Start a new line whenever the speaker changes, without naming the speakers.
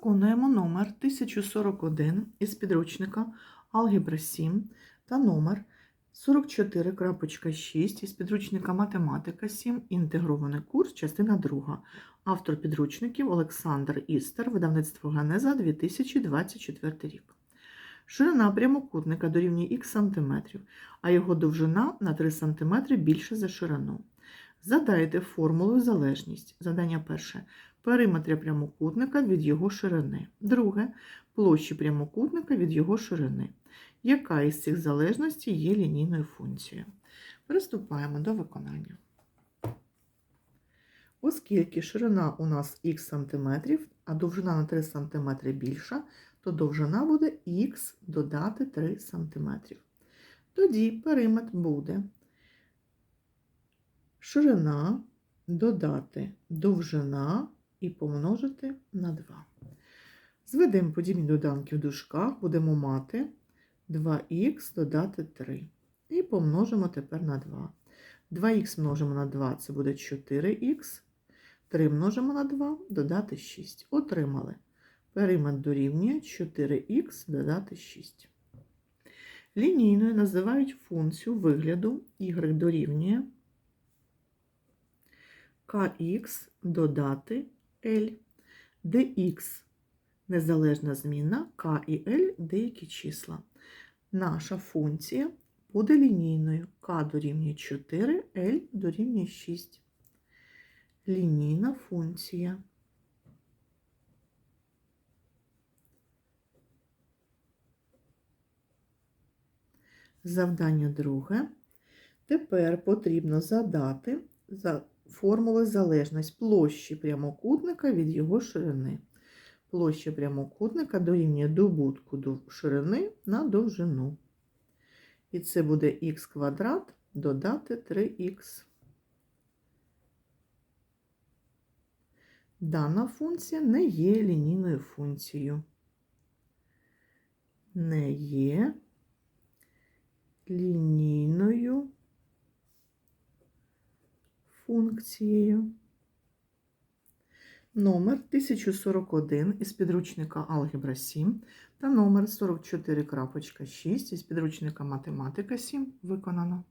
Виконуємо номер 1041 із підручника Алгебра 7 та номер 44.6 із підручника Математика 7, інтегрований курс, частина 2. Автор підручників Олександр Істер, видавництво Генеза 2024 рік. Ширина прямокутника дорівнює х см, а його довжина на 3 см більше за ширину. Задайте формулу залежність. Задання перше. Периметр прямокутника від його ширини. Друге. Площі прямокутника від його ширини. Яка із цих залежностей є лінійною функцією? Приступаємо до виконання. Оскільки ширина у нас х см, а довжина на 3 см більша, то довжина буде х додати 3 см. Тоді периметр буде ширина додати довжина і помножити на 2. Зведемо подібні доданки в дужках, будемо мати 2х додати 3. І помножимо тепер на 2. 2х множимо на 2 це буде 4х. 3 множимо на 2 додати 6. Отримали. Периметр дорівнює 4х додати 6. Лінійною називають функцію вигляду y дорівнює kx додати L, де x незалежна зміна, k і L деякі числа. Наша функція буде лінійною. k дорівнює 4, L дорівнює 6. Лінійна функція. Завдання друге. Тепер потрібно задати за формули залежність площі прямокутника від його ширини. Площа прямокутника дорівнює добутку до ширини на довжину. І це буде х квадрат додати 3х. Дана функція не є лінійною функцією. Не є лінійною функцією. Номер 1041 із підручника Алгебра 7 та номер 44.6 із підручника Математика 7 виконано.